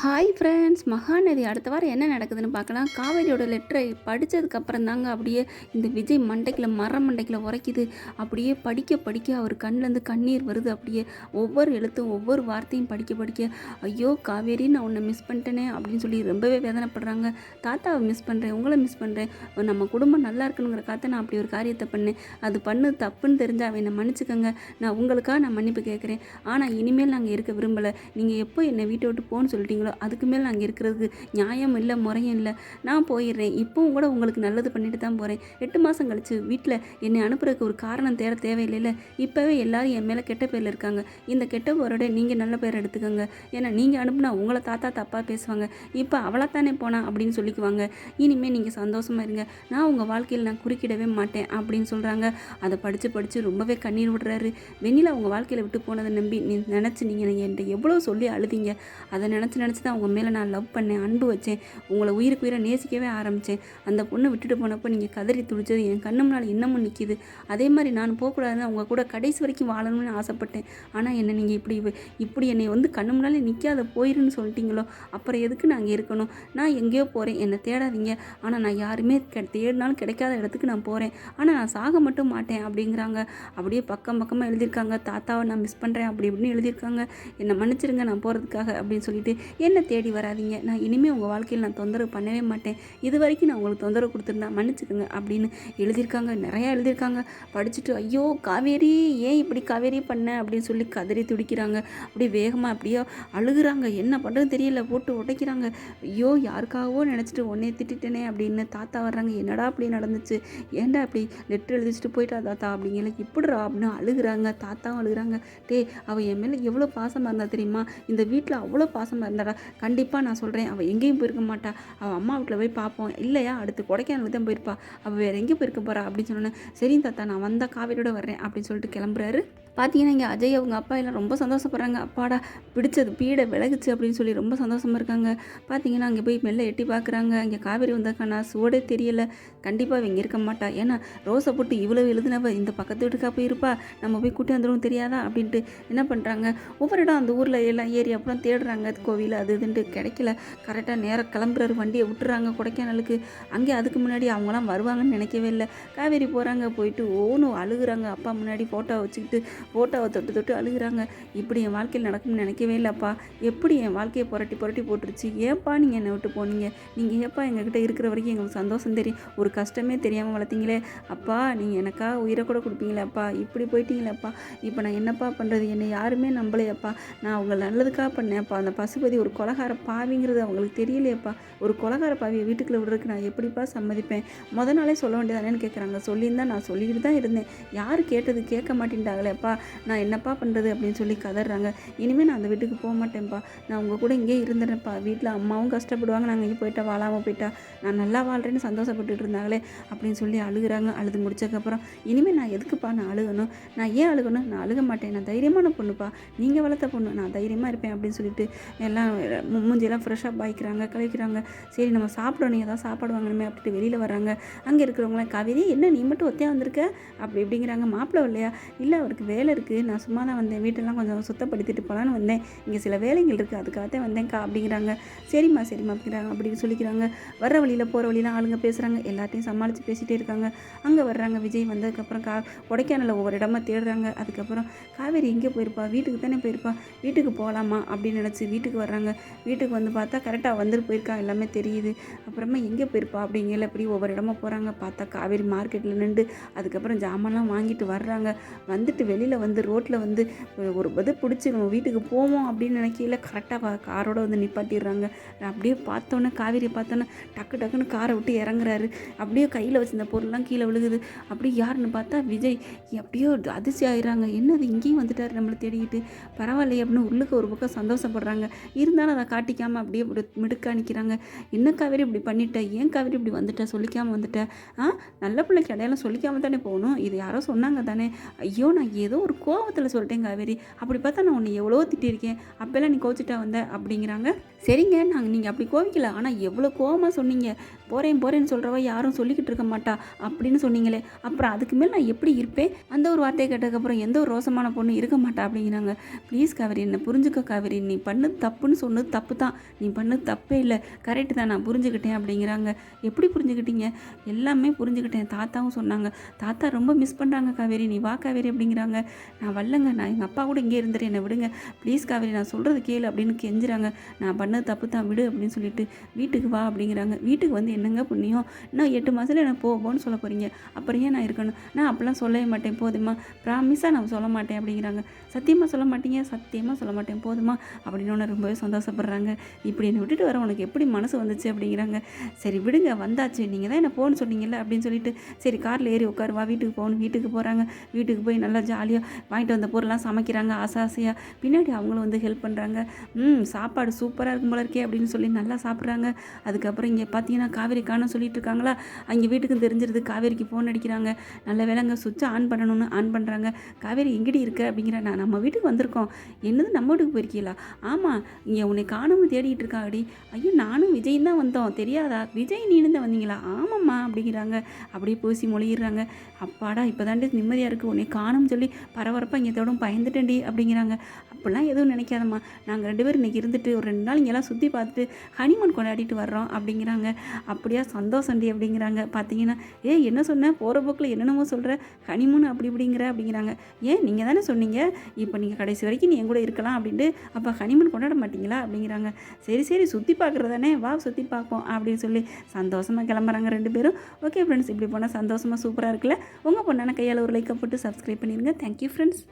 Hi friends Mahanadi அடுத்த வாரம் என்ன நடக்குதுன்னு பார்க்கலாம். காவேரியோட லெட்டரை படித்ததுக்கப்புறம் தாங்க அப்படியே இந்த விஜய் மண்டைக்கில் மர மண்டைக்கில் உரைக்குது. அப்படியே படிக்க படிக்க அவர் கண்ணிலேருந்து கண்ணீர் வருது. அப்படியே ஒவ்வொரு எழுத்தும் ஒவ்வொரு வார்த்தையும் படிக்க படிக்க ஐயோ காவேரி நான் உன்னை மிஸ் பண்ணிட்டேனே அப்படின்னு சொல்லி ரொம்பவே வேதனைப்படுறாங்க. தாத்தாவை மிஸ் பண்ணுறேன் உங்களை மிஸ் பண்ணுறேன் நம்ம குடும்பம் நல்லா இருக்கணுங்கிற காத்த நான் அப்படி ஒரு காரியத்தை பண்ணேன். அது பண்ணு தப்புன்னு தெரிஞ்சா அவன் என்னை மன்னிச்சுக்கோங்க. நான் உங்களுக்காக நான் மன்னிப்பு கேட்குறேன். ஆனால் இனிமேல் நாங்கள் இருக்க விரும்பலை. நீங்கள் எப்போ என்னை வீட்டை விட்டு போன்னு சொல்லிட்டீங்களோ அதுக்கு மேலே அங்கே இருக்கிறதுக்கு நியாயம் இல்லை முறையும் இல்லை. நான் போயிடுறேன். இப்போவும் கூட உங்களுக்கு நல்லது பண்ணிட்டு தான் போகிறேன் எட்டு மாதம் கழிச்சு வீட்டில் என்னை அனுப்புறதுக்கு ஒரு காரணம் தேட தேவையில்லைல்ல. இப்போவே எல்லாரும் என் மேலே கெட்ட பேரில் இருக்காங்க. இந்த கெட்ட பேரோட நீங்கள் நல்ல பேர் எடுத்துக்கோங்க. ஏன்னா நீங்கள் அனுப்புனா உங்களை தாத்தா தப்பாக பேசுவாங்க. இப்போ அவளா தானே போனா அப்படின்னு சொல்லிக்குவாங்க. இனிமேல் நீங்கள் சந்தோஷமாக இருங்க. நான் உங்கள் வாழ்க்கையில் நான் குறுக்கிடவே மாட்டேன் அப்படின்னு சொல்கிறாங்க அதை படித்து படித்து ரொம்பவே கண்ணீர் விடுறாரு. வெண்ணிலா உங்கள் வாழ்க்கையில் விட்டு போனதை நம்பி நீ நினச்சி நீங்கள் என்கிட்ட எவ்வளோ சொல்லி அழுதிங்க? அதை நினச்சி நினச்சி தான் உங்கள் மேலே நான் லவ் பண்ணேன் அன்பு வச்சேன் உங்களை உயிருக்கு உயிரை நேசிக்கவே ஆரம்பித்தேன் அந்த பொண்ணை விட்டுட்டு போனப்போ நீங்கள் கதறி துடிச்சது என் கண்ணு முன்னால் இன்னமும் நிற்கிது அதே மாதிரி நான் போகக்கூடாதுன்னு அவங்க கூட கடைசி வரைக்கும் வாழணும்னு ஆசைப்பட்டேன். ஆனால் என்னை நீங்கள் இப்படி இப்படி என்னை வந்து கண்ணு முன்னாலே நிற்காத போயிருன்னு சொல்லிட்டீங்களோ? அப்புறம் எதுக்கு நாங்கள் இருக்கணும்? நான் எங்கேயோ போகிறேன் என்னை தேடாதீங்க. ஆனால் நான் யாருமே தேடினாலும் கிடைக்காத இடத்துக்கு நான் போகிறேன் ஆனால் நான் சாக மட்டும் மாட்டேன் அப்படிங்கிறாங்க. அப்படியே பக்கம் பக்கமாக எழுதியிருக்காங்க. தாத்தாவை நான் மிஸ் பண்ணுறேன் அப்படி இப்படின்னு எழுதியிருக்காங்க. என்னை மன்னிச்சிருங்க நான் போகிறதுக்காக அப்படின்னு சொல்லிட்டு என்னை தேடி வராதீங்க? நான் இனிமேல் உங்கள் வாழ்க்கையில் நான் தொந்தரவு பண்ணவே மாட்டேன். இது வரைக்கும் நான் உங்களுக்கு தொந்தரவு கொடுத்துருந்தா மன்னிச்சுக்கோங்க அப்படின்னு எழுதியிருக்காங்க. நிறையா எழுதியிருக்காங்க. படிச்சுட்டு ஐயோ காவேரி ஏன் இப்படி காவேரி பண்ண? அப்படின்னு சொல்லி கதறி துடிக்கிறாங்க. அப்படியே வேகமாக அப்படியே அழுகுறாங்க. என்ன பண்ணுறதுன்னு தெரியல. போட்டு உடைக்கிறாங்க. ஐயோ யாருக்காகவோ நினச்சிட்டு உன்னே திட்டிட்டேனே அப்படின்னு தாத்தா வர்றாங்க. என்னடா அப்படி நடந்துச்சு? ஏன்டா அப்படி லெட்டர் எழுதிச்சிட்டு போயிட்டா தாத்தா அப்படிங்கிற இப்படிரா அப்படின்னு அழுகுறாங்க. தாத்தாவும் அழுகுறாங்க. டே அவள் என் மேலே எவ்வளோ பாசமாக இருந்தா தெரியுமா? இந்த வீட்டில் அவ்வளோ பாசமாக மாட்டாரா? கண்டிப்பாக நான் சொல்கிறேன் அவள் எங்கேயும் போயிருக்க மாட்டா. அவள் அம்மா வீட்டில் போய் பார்ப்போம் இல்லையா? அடுத்து கொடைக்கானலுக்கு தான் போயிருப்பா. அவள் வேறு எங்கே போயிருக்க போகிறா அப்படின்னு சொன்னேன் சரி தாத்தா நான் வந்தால் காவேரியோட வர்றேன் அப்படின்னு சொல்லிட்டு கிளம்புறாரு. பார்த்தீங்கன்னா இங்கே அஜய் அவங்க அப்பா எல்லாம் ரொம்ப சந்தோஷப்படுறாங்க. அப்பாடா பிடிச்சது பீடை விலகுச்சு அப்படின்னு சொல்லி ரொம்ப சந்தோஷமாக இருக்காங்க. பார்த்தீங்கன்னா அங்கே போய் மெல்ல எட்டி பார்க்குறாங்க இங்கே காவேரி வந்தாக்கானா சுவடே தெரியல. கண்டிப்பாக இங்கே இருக்க மாட்டா. ஏன்னா ரோஸை போட்டு இவ்வளோ எழுதுனவ இந்த பக்கத்து வீட்டுக்கா போய் இருப்பா. நம்ம போய் கூட்டி வந்துடும் தெரியாதா? அப்படின்ட்டு என்ன பண்ணுறாங்க ஒவ்வொரு இடம் அந்த ஊரில் எல்லாம் ஏறி அப்புறம் தேடுறாங்க. கோவில் அது இதுன்ட்டு கிடைக்கல. கரெக்டாக நேராக கிளம்புறாரு. வண்டியை விட்டுறாங்க கொடைக்கானலுக்கு. அங்கே அதுக்கு முன்னாடி அவங்களாம் வருவாங்கன்னு நினைக்கவே இல்லை. காவேரி போகிறாங்க போயிட்டு ஓனும் அழுகுறாங்க. அப்பா முன்னாடி ஃபோட்டோ வச்சுக்கிட்டு ஃபோட்டோவை தொட்டு தொட்டு அழுகுறாங்க. இப்படி என் வாழ்க்கையில் நடக்கும்னு நினைக்கவே இல்லைப்பா. எப்படி என் வாழ்க்கையை புரட்டி புரட்டி போட்டுருச்சு? ஏப்பா நீங்கள் என்னை விட்டு போனீங்க? நீங்கள் ஏப்பா எங்ககிட்ட இருக்கிற வரைக்கும் எங்களுக்கு சந்தோஷம் தெரியும் ஒரு கஷ்டமே தெரியாமல் வளர்த்தீங்களே. அப்பா நீங்கள் எனக்கா உயிரை கூட கொடுப்பீங்களேப்பா இப்படி போயிட்டீங்களேப்பா. இப்போ நான் என்னப்பா பண்ணுறது என்னை யாருமே நம்பலையப்பா. நான் அவங்க நல்லதுக்காக பண்ணேன்ப்பா. அந்த பசுபதி ஒரு கொலகார பாவிங்கிறது அவங்களுக்கு தெரியலையப்பா. ஒரு கொலகார பாவியை வீட்டுக்குள்ளே விடுறதுக்கு நான் எப்படிப்பா சம்மதிப்பேன்? முத நாளே சொல்ல வேண்டியதானேன்னு கேட்குறாங்க சொல்லியிருந்தா நான் சொல்லிக்கிட்டு தான் இருந்தேன். யார் கேட்டது கேட்க மாட்டேன்ட்டாங்களேப்பா. நான் என்னப்பா பண்ணுறது அப்படின்னு சொல்லி கதறாங்க. இனிமேல் நான் அந்த வீட்டுக்கு போக மாட்டேன்ப்பா. நான் உங்கள் கூட இங்கே இருந்துடுறேன்ப்பா. வீட்டில் அம்மாவும் கஷ்டப்படுவாங்க. நாங்கள் இங்கே போயிட்டா வாழாமல் போயிட்டா. நான் நல்லா வாழ்கிறேன்னு சந்தோஷப்பட்டுட்டு இருந்தாங்களே அப்படின்னு சொல்லி அழுகிறாங்க. அழுது முடிச்சதுக்கப்புறம் இனிமேல் நான் எதுக்குப்பா நான் அழுகணும்? நான் ஏன் அழுகணும்? நான் அழுக மாட்டேன். நான் தைரியமான பொண்ணுப்பா. நீங்கள் வளர்த்த பொண்ணு. நான் தைரியமாக இருப்பேன். அப்படின்னு சொல்லிட்டு எல்லாம் மு- மூஞ்சியெல்லாம் ஃப்ரெஷ்ஷாக பாய்க்கிறாங்க கழிக்கிறாங்க சரி நம்ம சாப்பிடணும். ஏதாவது சாப்பாடு வாங்கணுமே. அப்படின்ட்டு வெளியில் வராங்க அங்கே இருக்கிறவங்களாம் காவேரி என்ன? நீ மட்டும் ஒத்தையாக வந்திருக்க? அப்படி இப்படிங்கிறாங்க. மாப்பிள்ளை இல்லையா? இல்லை அவருக்கு வேலை இருக்குது. நான் சும்மா தான் வந்தேன். வீட்டெல்லாம் கொஞ்சம் சுத்தப்படுத்திட்டு போகலான்னு வந்தேன். இங்கே சில வேலைகள் இருக்குது. அதுக்காகத்தான் வந்தேன்க்கா அப்படிங்கிறாங்க. சரிம்மா சரிம்மா அப்படிங்கிறாங்க. அப்படின்னு சொல்லிக்கிறாங்க. வர்ற வழியில் போகிற வழியில் ஆளுங்க பேசுகிறாங்க எல்லாத்தையும் சமாளித்து பேசிகிட்டே இருக்காங்க. அங்கே வர்றாங்க. விஜய் வந்ததுக்கப்புறம் கா கொடைக்கானலில் ஒவ்வொரு இடமா தேடுறாங்க. அதுக்கப்புறம் காவேரி எங்கே போயிருப்பா. வீட்டுக்கு தானே போயிருப்பா. வீட்டுக்கு போகலாமா அப்படின்னு நினச்சி வீட்டுக்கு வர்றாங்க. வீட்டுக்கு வந்து பார்த்தா கரெக்டாக வந்துட்டு போயிருக்கா. எல்லாமே தெரியுது. அப்புறமா எங்கே போயிருப்பா அப்படிங்கல இப்படி ஒவ்வொரு இடமா போகிறாங்க பார்த்தா காவேரி மார்க்கெட்டில் நின்று அதுக்கப்புறம் ஜாமான்லாம் வாங்கிட்டு வர்றாங்க. வந்துட்டு வெளியே வெளியில் வந்து ரோட்டில் வந்து ஒரு இது பிடிச்சி நம்ம வீட்டுக்கு போவோம் அப்படின்னு நினைக்கையில் கரெக்டாக காரோட வந்து நிப்பாட்டிடுறாங்க. அப்படியே பார்த்தோன்னே காவேரியை பார்த்தோன்னே டக்கு டக்குன்னு காரை விட்டு இறங்குறாரு. அப்படியே கையில் வச்சிருந்த பொருள்லாம் கீழே விழுகுது. அப்படியே யாருன்னு பார்த்தா விஜய். அப்படியோ அதிர்ச்சி ஆயிடுறாங்க. என்னது இங்கேயும் வந்துட்டார் நம்மளை தேடிக்கிட்டு பரவாயில்லையே அப்படின்னு உள்ளுக்கு ஒரு பக்கம் சந்தோஷப்படுறாங்க. இருந்தாலும் அதை காட்டிக்காமல் அப்படியே மிடு- மிடுக்கா நிற்கிறாங்க என்ன காவேரி இப்படி பண்ணிட்ட? ஏன் காவேரி இப்படி வந்துட்ட? சொல்லிக்காமல் வந்துட்ட? ஆ நல்ல பிள்ளைக்கு அடையாளம் சொல்லிக்காமல் தானே போகணும். இது யாரோ சொன்னாங்க தானே. ஐயோ நான் ஏதோ ஏதோ ஒரு கோவத்தில் சொல்லிட்டேன் காவேரி. அப்படி பார்த்தா நான் உன்னை எவ்வளோ திட்டிருக்கேன் அப்போல்லாம் நீ கோச்சிட்டா வந்த? அப்படிங்கிறாங்க. சரிங்க நாங்கள் நீங்கள் அப்படி கோவிக்கல. ஆனால் எவ்வளோ கோவமாக சொன்னீங்க. போகிறேன் போகிறேன்னு சொல்கிறவ யாரும் சொல்லிக்கிட்டு இருக்க மாட்டா அப்படின்னு சொன்னீங்களே. அப்புறம் அதுக்கு மேல் நான் எப்படி இருப்பேன்? அந்த ஒரு வார்த்தையை கேட்டதுக்கப்புறம் எந்த ஒரு ரோசமான பொண்ணு இருக்க மாட்டா அப்படிங்கிறாங்க. ப்ளீஸ் காவேரி என்னை புரிஞ்சுக்க காவேரி. நீ பண்ணு தப்புன்னு சொன்னது தப்பு தான். நீ பண்ணது தப்பே இல்லை. கரெக்டு தான் நான் புரிஞ்சுக்கிட்டேன் அப்படிங்கிறாங்க. எப்படி புரிஞ்சுக்கிட்டீங்க? எல்லாமே புரிஞ்சுக்கிட்டேன். தாத்தாவும் சொன்னாங்க. தாத்தா ரொம்ப மிஸ் பண்ணுறாங்க காவேரி. நீ வா காவேரி அப்படிங்கிறாங்க. நான் வரலங்க நான் எங்கள் அப்பா கூட இங்கே இருந்துட்டு என்னை விடுங்க. ப்ளீஸ் காவேரி நான் சொல்கிறது கேளு அப்படின்னு கெஞ்சுறாங்க. நான் பண்ணது தப்பு தான் விடு அப்படின்னு சொல்லிட்டு வீட்டுக்கு வா அப்படிங்கிறாங்க. வீட்டுக்கு வந்து என்னங்க புண்ணியம்? இன்னும் எட்டு மாதத்தில் எனக்கு போ போன்னு சொல்ல போகிறீங்க அப்புறம் ஏன் நான் இருக்கணும்? நான் அப்போல்லாம் சொல்லவே மாட்டேன் போதுமா? ப்ராமிஸாக நான் சொல்ல மாட்டேன் அப்படிங்கிறாங்க. சத்தியமாக சொல்ல மாட்டீங்க? சத்தியமாக சொல்ல மாட்டேன் போதுமா? அப்படின்னு ரொம்பவே சந்தோஷப்படுறாங்க. இப்படி என்னை விட்டுட்டு வர உனக்கு எப்படி மனசு வந்துச்சு அப்படிங்கிறாங்க. சரி விடுங்க வந்தாச்சு. நீங்கள் தான் என்ன போகணும்னு சொன்னீங்கல்ல அப்படின்னு சொல்லிட்டு சரி காரில் ஏறி உட்காரு வா வீட்டுக்கு போகணும் வீட்டுக்கு போகிறாங்க வீட்டுக்கு போய் நல்லா ஜாலியாக வாங்கிட்டு வந்த பொருள்லாம் சமைக்கிறாங்க ஆசை ஆசையாக பின்னாடி அவங்களும் வந்து ஹெல்ப் பண்ணுறாங்க ம் சாப்பாடு சூப்பராக இருக்கும் போல இருக்கே அப்படின்னு சொல்லி நல்லா சாப்பிட்றாங்க. அதுக்கப்புறம் இங்கே பார்த்தீங்கன்னா காவேரி காணும் சொல்லிட்டு இருக்காங்களா? அங்கே வீட்டுக்கு தெரிஞ்சிருது காவேரிக்கு ஃபோன் அடிக்கிறாங்க. நல்ல வேலைங்க சுவிட்சை ஆன் பண்ணணும்னு ஆன் பண்ணுறாங்க காவேரி எங்கடி இருக்க? அப்படிங்கிற நான் நம்ம வீட்டுக்கு வந்திருக்கோம். என்னது நம்ம வீட்டுக்கு போயிருக்கீங்களா ஆமாம் இங்கே உன்னை காணும்னு தேடிட்டு இருக்காடி ஐயோ நானும் விஜய் தான் வந்தோம். தெரியாதா? விஜய் நீனு தான் வந்தீங்களா? ஆமாம்மா அப்படிங்கிறாங்க. அப்படியே பூசி மொழியிடுறாங்க அப்பாடா இப்போ தாண்டி நிம்மதியாக இருக்குது உன்னை காணும்னு சொல்லி பரபரப்பாக இங்கே தோடும் பயந்துட்டேன்டி அப்படிங்கிறாங்க. அப்படிலாம் எதுவும் நினைக்காதம்மா. நாங்கள் ரெண்டு பேரும் இன்றைக்கி இருந்துட்டு ஒரு ரெண்டு நாள் இங்கெல்லாம் சுற்றி பார்த்துட்டு ஹனிமூன் கொண்டாடிட்டு வர்றோம் அப்படிங்கிறாங்க. அப்படியா சந்தோஷம்டி அப்படிங்கிறாங்க. பார்த்தீங்கன்னா ஏ என்ன சொன்னேன் போகிற போக்கில் என்னென்னமோ சொல்கிற ஹனிமூன் அப்படி இப்படிங்கிற அப்படிங்கிறாங்க. ஏன்? நீங்கள் தானே சொன்னீங்க. இப்போ நீங்கள் கடைசி வரைக்கும் நீ என் கூட இருக்கலாம் அப்படின்ட்டு அப்போ ஹனிமூன் கொண்டாட மாட்டிங்களா அப்படிங்கிறாங்க. சரி சரி சுற்றி பார்க்குறதானே வா சுற்றி பார்ப்போம் அப்படின்னு சொல்லி சந்தோஷமாக கிளம்புறாங்க ரெண்டு பேரும். ஓகே ஃப்ரெண்ட்ஸ் இப்படி போனால் சந்தோஷமாக சூப்பராக இருக்குல்ல? உங்கள் பொண்ணான கையால் ஒரு லைக்கை போட்டு சப்ஸ்கிரைப் பண்ணிடுங்க. Thank you friends